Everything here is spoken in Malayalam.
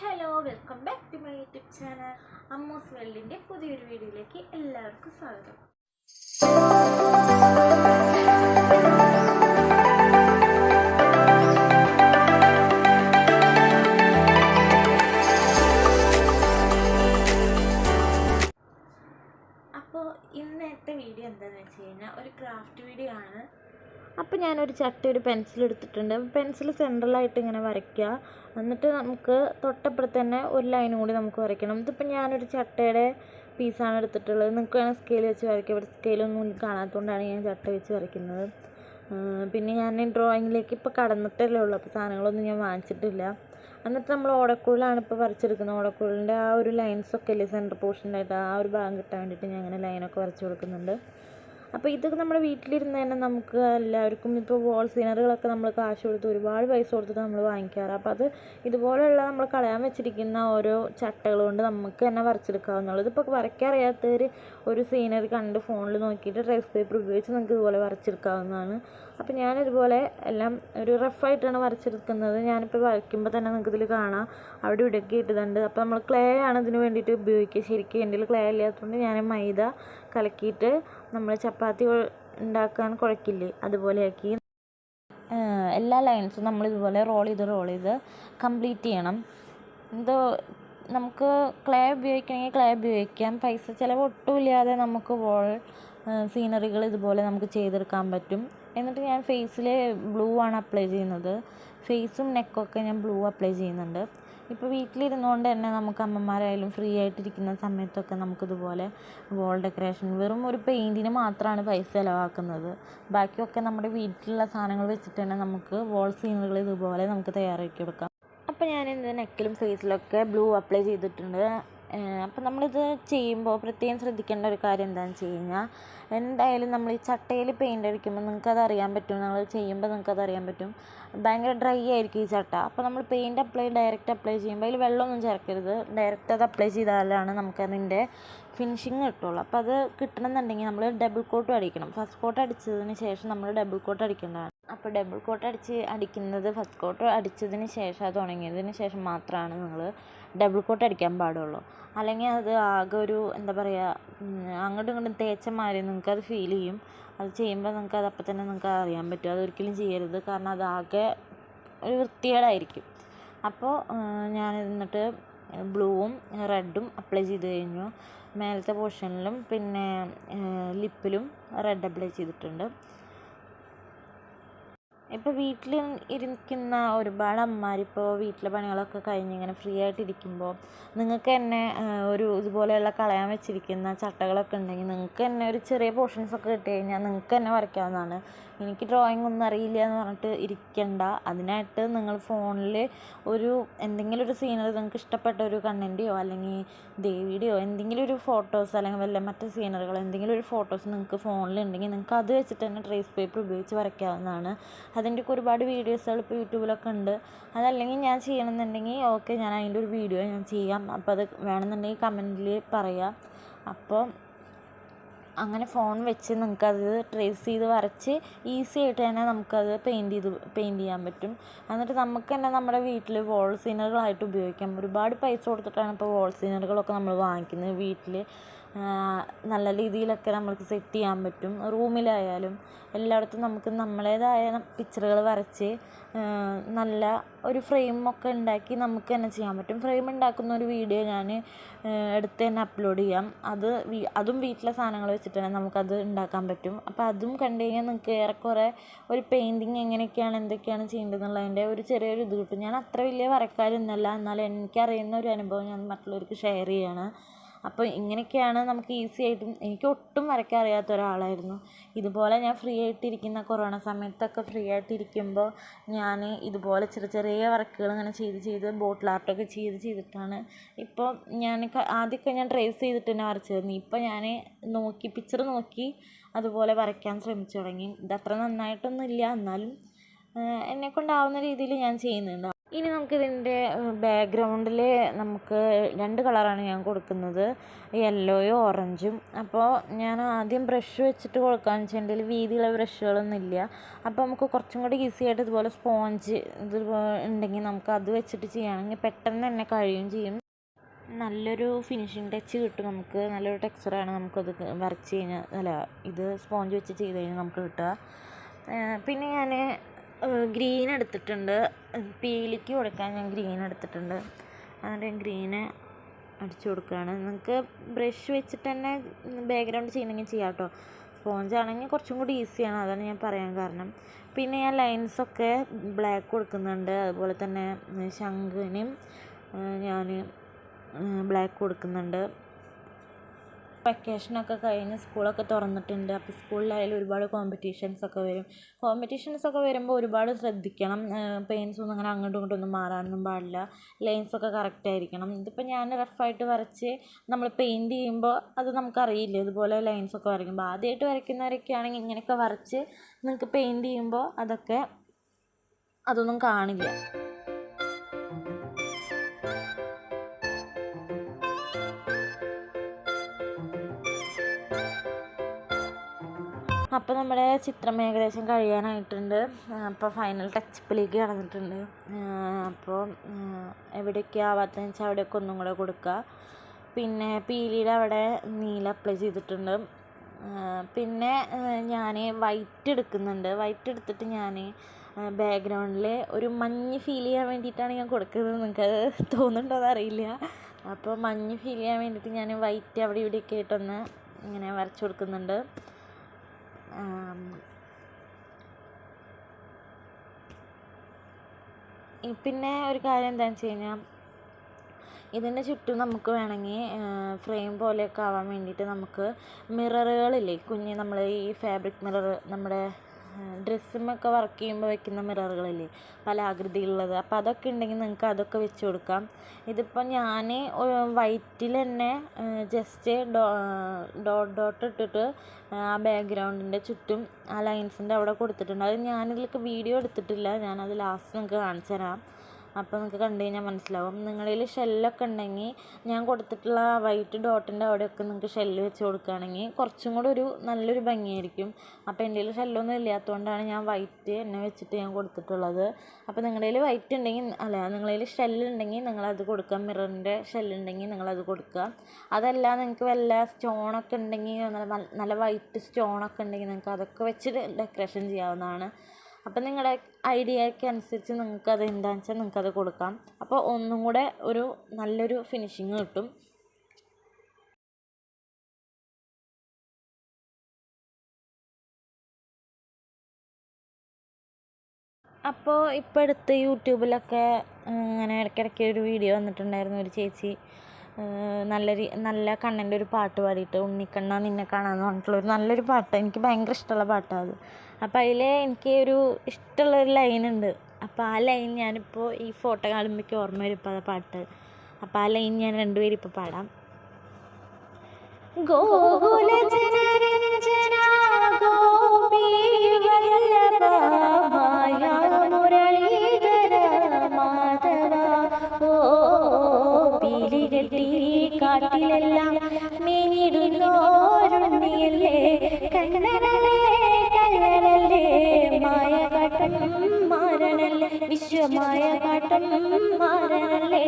Hello welcome back to my YouTube channel Ammos വേൾഡിന്റെ പുതിയൊരു വീഡിയോയിലേക്ക് എല്ലാവർക്കും സ്വാഗതം. അപ്പോൾ ഇന്നത്തെ വീഡിയോ എന്താണെന്ന് വെച്ച് കഴിഞ്ഞാൽ ഒരു ക്രാഫ്റ്റ് വീഡിയോ ആണ്. അപ്പോൾ ഞാനൊരു ചട്ടി ഒരു പെൻസിൽ എടുത്തിട്ടുണ്ട്. പെൻസിൽ സെൻട്രലായിട്ട് ഇങ്ങനെ വരയ്ക്കുക. എന്നിട്ട് നമുക്ക് തൊട്ടപ്പുറത്ത് തന്നെ ഒരു ലൈനും കൂടി നമുക്ക് വരയ്ക്കണം. ഇതിപ്പോൾ ഞാനൊരു ചട്ടയുടെ പീസാണ് എടുത്തിട്ടുള്ളത്. നിങ്ങൾക്ക് വേണം സ്കെയിൽ വെച്ച് വരയ്ക്കുക ഇവിടെ സ്കെയിലൊന്നും കാണാത്തതുകൊണ്ടാണ് ഞാൻ ചട്ട വെച്ച് വരയ്ക്കുന്നത്. പിന്നെ ഞാൻ ഡ്രോയിങ്ങിലേക്ക് ഇപ്പോൾ കടന്നിട്ടല്ലേ ഉള്ളൂ. അപ്പോൾ സാധനങ്ങളൊന്നും ഞാൻ വാങ്ങിച്ചിട്ടില്ല. എന്നിട്ട് നമ്മൾ ഓടക്കുഴലാണ് ഇപ്പോൾ വരച്ചെടുക്കുന്നത്. ഓടക്കുഴലിന്റെ ആ ഒരു ലൈൻസൊക്കെ ഇല്ലേ? സെന്റർ പോർഷനിലായിട്ട് ആ ഒരു ഭാഗം കിട്ടാൻ വേണ്ടിയിട്ട് ഞാൻ അങ്ങനെ ലൈനൊക്കെ വരച്ച് കൊടുക്കുന്നുണ്ട്. അപ്പോൾ ഇതൊക്കെ നമ്മുടെ വീട്ടിലിരുന്ന് തന്നെ നമുക്ക് എല്ലാവർക്കും ഇപ്പോൾ വോൾ സീനറുകളൊക്കെ നമ്മൾ കാശ് കൊടുത്ത് ഒരുപാട് പൈസ കൊടുത്തിട്ട് നമ്മൾ വാങ്ങിക്കാറ്. അപ്പോൾ അത് ഇതുപോലെയുള്ള നമ്മൾ കളയാൻ വെച്ചിരിക്കുന്ന ഓരോ ചട്ടകൾ കൊണ്ട് നമുക്ക് തന്നെ വരച്ചെടുക്കാവുന്നുള്ളൂ ഇതിപ്പോൾ വരയ്ക്കറിയാത്തവർ ഒരു സീനറി കണ്ട് ഫോണിൽ നോക്കിയിട്ട് ട്രേസ് പേപ്പർ ഉപയോഗിച്ച് നമുക്ക് ഇതുപോലെ വരച്ചെടുക്കാവുന്നതാണ്. അപ്പോൾ ഞാനിതുപോലെ എല്ലാം ഒരു റഫായിട്ടാണ് വരച്ചെടുക്കുന്നത്. ഞാനിപ്പോൾ വരയ്ക്കുമ്പോൾ തന്നെ നിങ്ങൾക്ക് ഇതിൽ കാണാം. അവിടെ ഇവിടെയൊക്കെ ഇട്ടതുണ്ട് അപ്പോൾ നമ്മൾ ക്ലേ ആണ് ഇതിന് വേണ്ടിയിട്ട് ഉപയോഗിക്കുക. ശരിക്കും എന്റെ ക്ലേ ഇല്ലാത്തതുകൊണ്ട് ഞാൻ മൈദ കലക്കിയിട്ട് നമ്മൾ ചപ്പാത്തി ഉണ്ടാക്കാൻ കുഴക്കില്ലേ? അതുപോലെയാക്കി എല്ലാ ലൈൻസും നമ്മൾ ഇതുപോലെ റോൾ ചെയ്ത് റോൾ ചെയ്ത് കംപ്ലീറ്റ് ചെയ്യണം. ഇത് നമുക്ക് ക്ലേ ഉപയോഗിക്കണമെങ്കിൽ ക്ലേ ഉപയോഗിക്കാം. പൈസ ചിലവ് ഒട്ടുമില്ലാതെ നമുക്ക് വോൾ സീനറികൾ ഇതുപോലെ നമുക്ക് ചെയ്തെടുക്കാൻ പറ്റും. എന്നിട്ട് ഞാൻ ഫേസിൽ ബ്ലൂ ആണ് അപ്ലൈ ചെയ്യുന്നത്. ഫേസും നെക്കൊക്കെ ഞാൻ ബ്ലൂ അപ്ലൈ ചെയ്യുന്നുണ്ട്. ഇപ്പോൾ വീട്ടിലിരുന്നുകൊണ്ട് തന്നെ നമുക്ക് അമ്മമാരായാലും ഫ്രീ ആയിട്ടിരിക്കുന്ന സമയത്തൊക്കെ നമുക്കിതുപോലെ വോൾ ഡെക്കറേഷൻ വെറും ഒരു പെയിന്റിന് മാത്രമാണ് പൈസ ചിലവാക്കുന്നത്. ബാക്കിയൊക്കെ നമ്മുടെ വീട്ടിലുള്ള സാധനങ്ങൾ വെച്ചിട്ട് തന്നെ നമുക്ക് വോൾ സീനറികൾ ഇതുപോലെ നമുക്ക് തയ്യാറാക്കി കൊടുക്കാം അപ്പോൾ ഞാൻ എന്റെ നെക്കിലും ഫേസിലൊക്കെ ബ്ലൂ അപ്ലൈ ചെയ്തിട്ടുണ്ട്. അപ്പോൾ നമ്മളിത് ചെയ്യുമ്പോൾ പ്രത്യേകം ശ്രദ്ധിക്കേണ്ട ഒരു കാര്യം എന്താണെന്ന് വെച്ച് കഴിഞ്ഞാൽ എന്തായാലും നമ്മൾ ഈ ചട്ടയിൽ പെയിന്റ് അടിക്കുമ്പോൾ നിങ്ങൾക്കത് അറിയാൻ പറ്റും. നമ്മൾ ചെയ്യുമ്പോൾ നിങ്ങൾക്കത് അറിയാൻ പറ്റും. ഭയങ്കര ഡ്രൈ ആയിരിക്കും ഈ ചട്ട. അപ്പോൾ നമ്മൾ പെയിന്റ് അപ്ലൈ ഡയറക്റ്റ് അപ്ലൈ ചെയ്യുമ്പോൾ അതിൽ വെള്ളമൊന്നും ചേർക്കരുത്. ഡയറക്റ്റ് അത് അപ്ലൈ ചെയ്താലാണ് നമുക്കതിന്റെ ഫിനിഷിങ് കിട്ടുള്ളൂ. അപ്പോൾ അത് കിട്ടണമെന്നുണ്ടെങ്കിൽ നമ്മൾ ഡബിൾ കോട്ടും അടിക്കണം. ഫസ്റ്റ് കോട്ട് അടിച്ചതിന് ശേഷം നമ്മൾ ഡബിൾ കോട്ട് അടിക്കേണ്ടതാണ്. അപ്പോൾ ഡബിൾ കോട്ട് അടിച്ച് അടിക്കുന്നത് ഫസ്റ്റ് കോട്ട് അടിച്ചതിന് ശേഷം അത് ഉണങ്ങിയതിന് ശേഷം മാത്രമാണ് നിങ്ങൾ ഡബിൾ കോട്ട് അടിക്കാൻ പാടുള്ളൂ. അല്ലെങ്കിൽ അത് ആകെ ഒരു എന്താ പറയുക അങ്ങോട്ടും ഇങ്ങോട്ടും തേച്ച മാതിരി നിങ്ങൾക്ക് അത് ഫീൽ ചെയ്യും. അത് ചെയ്യുമ്പോൾ നിങ്ങൾക്ക് അത് അപ്പം തന്നെ നിങ്ങൾക്ക് അറിയാൻ പറ്റും. അതൊരിക്കലും ചെയ്യരുത്. കാരണം അത് ആകെ ഒരു വൃത്തികേടായിരിക്കും. അപ്പോൾ ഞാൻ എന്നിട്ട് ബ്ലൂവും റെഡും അപ്ലൈ ചെയ്ത് കഴിഞ്ഞു. മേലത്തെ പോർഷനിലും പിന്നെ ലിപ്പിലും റെഡ് അപ്ലൈ ചെയ്തിട്ടുണ്ട്. ഇപ്പോൾ വീട്ടിൽ ഇരിക്കുന്ന ഒരുപാട് അമ്മമാരിപ്പോൾ വീട്ടിലെ പണികളൊക്കെ കഴിഞ്ഞ് ഇങ്ങനെ ഫ്രീ ആയിട്ട് ഇരിക്കുമ്പോൾ നിങ്ങൾക്ക് തന്നെ ഒരു ഇതുപോലെയുള്ള കളയാൻ വെച്ചിരിക്കുന്ന ചട്ടകളൊക്കെ ഉണ്ടെങ്കിൽ നിങ്ങൾക്ക് തന്നെ ഒരു ചെറിയ പോർഷൻസ് ഒക്കെ കിട്ടി കഴിഞ്ഞാൽ നിങ്ങൾക്ക് തന്നെ വരയ്ക്കാവുന്നതാണ്. എനിക്ക് ഡ്രോയിങ് ഒന്നും അറിയില്ല എന്ന് പറഞ്ഞിട്ട് ഇരിക്കണ്ട. അതിനായിട്ട് നിങ്ങൾ ഫോണിൽ ഒരു എന്തെങ്കിലും ഒരു സീനറി നിങ്ങൾക്ക് ഇഷ്ടപ്പെട്ട ഒരു കണ്ണന്റെയോ അല്ലെങ്കിൽ ദേവിയുടെയോ എന്തെങ്കിലും ഒരു ഫോട്ടോസ് അല്ലെങ്കിൽ വല്ല മറ്റു സീനറികൾ എന്തെങ്കിലും ഒരു ഫോട്ടോസ് നിങ്ങൾക്ക് ഫോണിൽ ഉണ്ടെങ്കിൽ നിങ്ങൾക്ക് അത് വെച്ചിട്ട് തന്നെ ട്രേസ് പേപ്പർ ഉപയോഗിച്ച് വരയ്ക്കാവുന്നതാണ്. അതിന്റെയൊക്കെ ഒരുപാട് വീഡിയോസുകൾ ഇപ്പോൾ യൂട്യൂബിലൊക്കെ ഉണ്ട്. അതല്ലെങ്കിൽ ഞാൻ ചെയ്യണമെന്നുണ്ടെങ്കിൽ ഓക്കെ ഞാൻ അതിന്റെ ഒരു വീഡിയോ ഞാൻ ചെയ്യാം. അപ്പോൾ അത് വേണമെന്നുണ്ടെങ്കിൽ കമന്റിൽ പറയാം. അപ്പോൾ അങ്ങനെ ഫോൺ വെച്ച് നമുക്കത് ട്രേസ് ചെയ്ത് വരച്ച് ഈസി ആയിട്ട് തന്നെ നമുക്കത് പെയിന്റ് ചെയ്ത് പെയിന്റ് ചെയ്യാൻ പറ്റും. എന്നിട്ട് നമുക്ക് തന്നെ നമ്മുടെ വീട്ടിൽ വോൾ സീനറുകളായിട്ട് ഉപയോഗിക്കാം. ഒരുപാട് പൈസ കൊടുത്തിട്ടാണ് ഇപ്പോൾ വോൾ സീനറുകളൊക്കെ നമ്മൾ വാങ്ങിക്കുന്നത് വീട്ടിൽ നല്ല രീതിയിലൊക്കെ നമുക്ക് സെറ്റ് ചെയ്യാൻ പറ്റും. റൂമിലായാലും എല്ലായിടത്തും നമുക്ക് നമ്മളേതായ പിക്ചറുകൾ വരച്ച് നല്ല ഒരു ഫ്രെയിമൊക്കെ ഉണ്ടാക്കി നമുക്ക് തന്നെ ചെയ്യാൻ പറ്റും. ഫ്രെയിം ഉണ്ടാക്കുന്ന ഒരു വീഡിയോ ഞാൻ എടുത്ത് തന്നെ അപ്ലോഡ് ചെയ്യാം. അത് അതും വീട്ടിലെ സാധനങ്ങൾ വെച്ചിട്ട് തന്നെ നമുക്കത് ഉണ്ടാക്കാൻ പറ്റും. അപ്പോൾ അതും കണ്ടു കഴിഞ്ഞാൽ നിങ്ങൾക്ക് ഏറെക്കുറെ ഒരു പെയിന്റിങ് എങ്ങനെയൊക്കെയാണ് എന്തൊക്കെയാണ് ചെയ്യേണ്ടതെന്നുള്ളതിന്റെ ഒരു ചെറിയൊരു ഇത് കിട്ടും. ഞാൻ അത്ര വലിയ വരക്കാരൊന്നുമല്ല. എന്നാലും എനിക്കറിയുന്ന ഒരു അനുഭവം ഞാൻ മറ്റുള്ളവർക്ക് ഷെയർ ചെയ്യാണ്. അപ്പോൾ ഇങ്ങനെയൊക്കെയാണ് നമുക്ക് ഈസി ആയിട്ടും എനിക്ക് ഒട്ടും വരയ്ക്കാൻ അറിയാത്ത ഒരാളായിരുന്നു. ഇതുപോലെ ഞാൻ ഫ്രീ ആയിട്ടിരിക്കുന്ന കൊറോണ സമയത്തൊക്കെ ഫ്രീ ആയിട്ടിരിക്കുമ്പോൾ ഞാൻ ഇതുപോലെ ചെറിയ ചെറിയ വർക്കുകൾ ഇങ്ങനെ ചെയ്ത് ചെയ്ത് ബോട്ടിൽ ആർട്ടൊക്കെ ചെയ്ത് ചെയ്തിട്ടാണ് ഇപ്പോൾ ഞാൻ ആദ്യമൊക്കെ ഞാൻ ട്രേസ് ചെയ്തിട്ട് തന്നെ വരച്ചിരുന്നു ഇപ്പോൾ ഞാൻ നോക്കി പിക്ചർ നോക്കി അതുപോലെ വരയ്ക്കാൻ ശ്രമിച്ചു തുടങ്ങി. ഇത് അത്ര നന്നായിട്ടൊന്നും ഇല്ല എന്നാലും എന്നെക്കൊണ്ടാവുന്ന രീതിയിൽ ഞാൻ ചെയ്യുന്നുണ്ട്. ഇനി നമുക്കിതിന്റെ ബാക്ക്ഗ്രൗണ്ടിൽ നമുക്ക് രണ്ട് കളറാണ് ഞാൻ കൊടുക്കുന്നത്. യെല്ലോയും ഓറഞ്ചും അപ്പോൾ ഞാൻ ആദ്യം ബ്രഷ് വെച്ചിട്ട് കൊടുക്കാമെന്ന് വെച്ചിട്ടുണ്ടെങ്കിൽ വീതിയുള്ള ബ്രഷുകളൊന്നും ഇല്ല അപ്പോൾ നമുക്ക് കുറച്ചും കൂടി ഈസി ആയിട്ട് ഇതുപോലെ സ്പോഞ്ച് ഇത് ഉണ്ടെങ്കിൽ നമുക്ക് അത് വെച്ചിട്ട് ചെയ്യുകയാണെങ്കിൽ പെട്ടെന്ന് തന്നെ കഴിയും ചെയ്യും. നല്ലൊരു ഫിനിഷിങ് ടച്ച് കിട്ടും നമുക്ക്. നല്ലൊരു ടെക്സ്ചറാണ് നമുക്കത് വരച്ച് കഴിഞ്ഞാൽ അല്ല ഇത് സ്പോഞ്ച് വെച്ച് ചെയ്ത് കഴിഞ്ഞാൽ നമുക്ക് കിട്ടുക. പിന്നെ ഞാൻ ഗ്രീൻ എടുത്തിട്ടുണ്ട്. പീലിക്ക് കൊടുക്കാൻ ഞാൻ ഗ്രീൻ എടുത്തിട്ടുണ്ട്. അതിന്റെ ഗ്രീന് അടിച്ചു കൊടുക്കുകയാണ്. നിങ്ങൾക്ക് ബ്രഷ് വെച്ചിട്ട് തന്നെ ബാക്ക്ഗ്രൗണ്ട് ചെയ്യണമെങ്കിൽ ചെയ്യാം കേട്ടോ. സ്പോഞ്ച് ആണെങ്കിൽ കുറച്ചും കൂടി ഈസിയാണ് അതാണ് ഞാൻ പറയാൻ കാരണം. പിന്നെ ഞാൻ ലൈൻസൊക്കെ ബ്ലാക്ക് കൊടുക്കുന്നുണ്ട്. അതുപോലെ തന്നെ ശംഖിനും ഞാൻ ബ്ലാക്ക് കൊടുക്കുന്നുണ്ട്. വെക്കേഷനൊക്കെ കഴിഞ്ഞ് സ്കൂളൊക്കെ തുറന്നിട്ടുണ്ട്. അപ്പോൾ സ്കൂളിലായാലും ഒരുപാട് കോമ്പറ്റീഷൻസ് ഒക്കെ വരും. കോമ്പറ്റീഷൻസ് ഒക്കെ വരുമ്പോൾ ഒരുപാട് ശ്രദ്ധിക്കണം. പെയിൻസ് ഒന്നും അങ്ങനെ അങ്ങോട്ടും ഇങ്ങോട്ടും ഒന്നും മാറാനൊന്നും പാടില്ല. ലൈൻസ് ഒക്കെ കറക്റ്റ് ആയിരിക്കണം. ഇതിപ്പോൾ ഞാൻ റഫായിട്ട് വരച്ച് നമ്മൾ പെയിന്റ് ചെയ്യുമ്പോൾ അത് നമുക്കറിയില്ല. ഇതുപോലെ ലൈൻസ് ഒക്കെ വരയ്ക്കുമ്പോൾ ആദ്യമായിട്ട് വരയ്ക്കുന്നവരൊക്കെ ആണെങ്കിൽ ഇങ്ങനെയൊക്കെ വരച്ച് നിങ്ങൾക്ക് പെയിന്റ് ചെയ്യുമ്പോൾ അതൊക്കെ അതൊന്നും കാണില്ല. അപ്പോൾ നമ്മുടെ ചിത്രം ഏകദേശം കഴിയാനായിട്ടുണ്ട്. അപ്പോൾ ഫൈനൽ ടച്ചപ്പിലേക്ക് കടന്നിട്ടുണ്ട്. അപ്പോൾ എവിടെയൊക്കെ ആവാത്തതെന്ന് വെച്ചാൽ അവിടെയൊക്കെ ഒന്നും കൂടെ കൊടുക്കുക പിന്നെ പീലിയുടെ അവിടെ നീല അപ്ലൈ ചെയ്തിട്ടുണ്ട്. പിന്നെ ഞാൻ വൈറ്റ് എടുക്കുന്നുണ്ട്. വൈറ്റ് എടുത്തിട്ട് ഞാൻ ബാക്ക്ഗ്രൗണ്ടിൽ ഒരു മഞ്ഞ് ഫീൽ ചെയ്യാൻ വേണ്ടിയിട്ടാണ് ഞാൻ കൊടുക്കുന്നത്. നിങ്ങൾക്കത് തോന്നുന്നുണ്ടോ എന്നറിയില്ല. അപ്പോൾ മഞ്ഞ് ഫീൽ ചെയ്യാൻ വേണ്ടിയിട്ട് ഞാൻ വൈറ്റ് അവിടെ ഇവിടെയൊക്കെ ആയിട്ടൊന്ന് ഇങ്ങനെ വരച്ചു കൊടുക്കുന്നുണ്ട്. പിന്നെ ഒരു കാര്യം എന്താണെന്ന് വെച്ച് കഴിഞ്ഞാൽ ഇതിന്റെ ചുറ്റും നമുക്ക് വേണമെങ്കിൽ ഫ്രെയിം പോലെയൊക്കെ ആവാൻ വേണ്ടിയിട്ട് നമുക്ക് മിററുകളില്ലേ കുഞ്ഞ് നമ്മൾ ഈ ഫാബ്രിക് മിറർ നമ്മുടെ ഡ്രസ്സുമൊക്കെ വർക്ക് ചെയ്യുമ്പോൾ വെക്കുന്ന മിററുകളില്ലേ? പല ആകൃതിയിലുള്ളത്. അപ്പോൾ അതൊക്കെ ഉണ്ടെങ്കിൽ നിങ്ങൾക്ക് അതൊക്കെ വെച്ച് കൊടുക്കാം. ഇതിപ്പോൾ ഞാൻ വൈറ്റിൽ തന്നെ ജസ്റ്റ് ഡോട്ട് ഡോട്ട് ഇട്ടിട്ട് ആ ബാക്ക്ഗ്രൗണ്ടിന്റെ ചുറ്റും ആ ലൈൻസിന്റെ അവിടെ കൊടുത്തിട്ടുണ്ട്. അത് ഞാനിതിലേക്ക് വീഡിയോ എടുത്തിട്ടില്ല. ഞാനത് ലാസ്റ്റ് നിങ്ങൾക്ക് കാണിച്ചു തരാം. അപ്പോൾ നിങ്ങൾക്ക് കണ്ടു കഴിഞ്ഞാൽ മനസ്സിലാവും. നിങ്ങളിൽ ഷെല്ലൊക്കെ ഉണ്ടെങ്കിൽ ഞാൻ കൊടുത്തിട്ടുള്ള വൈറ്റ് ഡോട്ടിന്റെ അവിടെയൊക്കെ നിങ്ങൾക്ക് ഷെല്ല് വെച്ച് കൊടുക്കുകയാണെങ്കിൽ കുറച്ചും കൂടെ ഒരു നല്ലൊരു ഭംഗിയായിരിക്കും. അപ്പോൾ എന്റെ കയ്യിൽ ഷെല്ലൊന്നും ഇല്ലാത്തതുകൊണ്ടാണ് ഞാൻ വൈറ്റ് എന്നെ വെച്ചിട്ട് ഞാൻ കൊടുത്തിട്ടുള്ളത്. അപ്പോൾ നിങ്ങളുടെ കയ്യിൽ വൈറ്റ് ഉണ്ടെങ്കിൽ അല്ല നിങ്ങളുടെ കയ്യിൽ ഷെല്ല് ഉണ്ടെങ്കിൽ നിങ്ങളത് കൊടുക്കുക മിററിന്റെ ഷെല്ലുണ്ടെങ്കിൽ നിങ്ങളത് കൊടുക്കുക അതല്ല നിങ്ങൾക്ക് വല്ല സ്റ്റോണൊക്കെ ഉണ്ടെങ്കിൽ നല്ല നല്ല വൈറ്റ് സ്റ്റോണൊക്കെ ഉണ്ടെങ്കിൽ നിങ്ങൾക്ക് അതൊക്കെ വെച്ചിട്ട് ഡെക്കറേഷൻ ചെയ്യാവുന്നതാണ്. അപ്പം നിങ്ങളുടെ ഐഡിയയ്ക്ക് അനുസരിച്ച് നിങ്ങൾക്ക് അത് എന്താണെന്ന് വെച്ചാൽ നിങ്ങൾക്കത് കൊടുക്കാം. അപ്പോൾ ഒന്നും കൂടെ ഒരു നല്ലൊരു ഫിനിഷിങ് കിട്ടും. അപ്പോൾ ഇപ്പോൾ അടുത്ത് യൂട്യൂബിലൊക്കെ ഇങ്ങനെ ഇടയ്ക്കിടയ്ക്ക് ഒരു വീഡിയോ വന്നിട്ടുണ്ടായിരുന്നു ഒരു ചേച്ചി. നല്ല നല്ല കണ്ണന്റെ ഒരു പാട്ട് പാടിയിട്ട് ഉണ്ണിക്കണ്ണ നിന്നെ കാണാമെന്ന് പറഞ്ഞിട്ടുള്ള ഒരു നല്ലൊരു പാട്ട്. എനിക്ക് ഭയങ്കര ഇഷ്ടമുള്ള പാട്ടാണ് അത്. അപ്പോൾ അതിൽ എനിക്ക് ഒരു ഇഷ്ടമുള്ള ഒരു ലൈൻ ഉണ്ട് അപ്പോൾ ആ ലൈൻ ഞാനിപ്പോൾ ഈ ഫോട്ടോ കാണുമ്പോഴേക്ക് ഓർമ്മ വരും ഇപ്പോൾ ആ പാട്ട്. അപ്പോൾ ആ ലൈൻ ഞാൻ രണ്ടുപേരും ഇപ്പോൾ പാടാം. ഗോകുല കാട്ടിലെല്ലാം മീനിടുന്നോരുണ്ണിയല്ലേ കണ്ണനല്ലേ കണ്ണനല്ലേ മായ കാട്ടം മാരണല്ലേ വിശ്വമായ കാട്ടം മാരണല്ലേ